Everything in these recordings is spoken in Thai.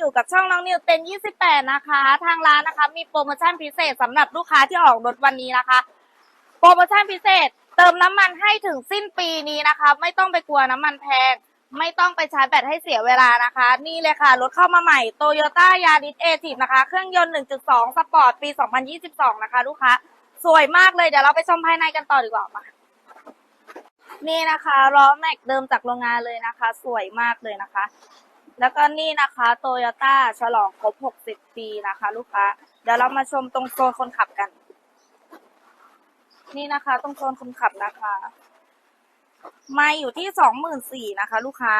อยู่กับช่องน้องนิวเต็น28 นะคะ ทางร้านนะคะ มีโปรโมชั่นพิเศษสำหรับลูกค้าที่ออกรถวันนี้นะคะ โปรโมชั่นพิเศษ เติมน้ำมันให้ถึงสิ้นปีนี้นะคะ ไม่ต้องไปกลัวน้ำมันแพง ไม่ต้องไปชาร์จแบตให้เสียเวลานะคะ นี่เลยค่ะ รถเข้ามาใหม่โตโยต้ายาริสเอทีนะคะ เครื่องยนต์ 1.2 สปอร์ต ปี 2022 นะคะ ลูกค้า สวยมากเลย เดี๋ยวเราไปชมภายในกันต่อดีกว่ามานี่นะคะล้อแม็กเดิมจากโรงงานเลยนะคะ สวยมากเลยนะคะ แล้วก็นี่นะคะโตโยต้าฉลองครบ 60 ปีนะคะ ลูกค้า เดี๋ยวเรามาชมตรงโซนคนขับกัน นี่นะคะ ตรงโซนคนขับนะคะไม่อยู่ที่สองหมื่นสี่นะคะ ลูกค้า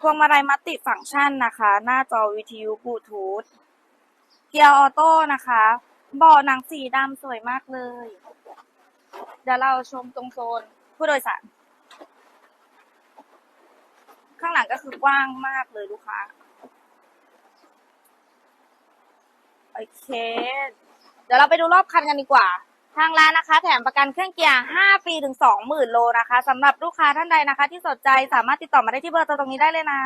พวงมาลัยมัลติฟังก์ชันนะคะ หน้าจอวิทยุบลูทูธเกียร์ออโต้นะคะเบาะหนังสีดำสวยมากเลย เดี๋ยวเราชมตรงโซนผู้โดยสาร ข้างหลัง ก็คือกว้างมากเลยลูกค้าโอเค เดี๋ยวเราไปดูรอบคันกันดีกว่า ทางร้านนะคะ แถมประกันเครื่องเกียร์ 5 ปีถึง 20,000 โลนะคะสำหรับลูกค้าท่านใดนะคะ ที่สนใจสามารถติดต่อมาได้ที่เบอร์ตรงนี้ได้เลยนะ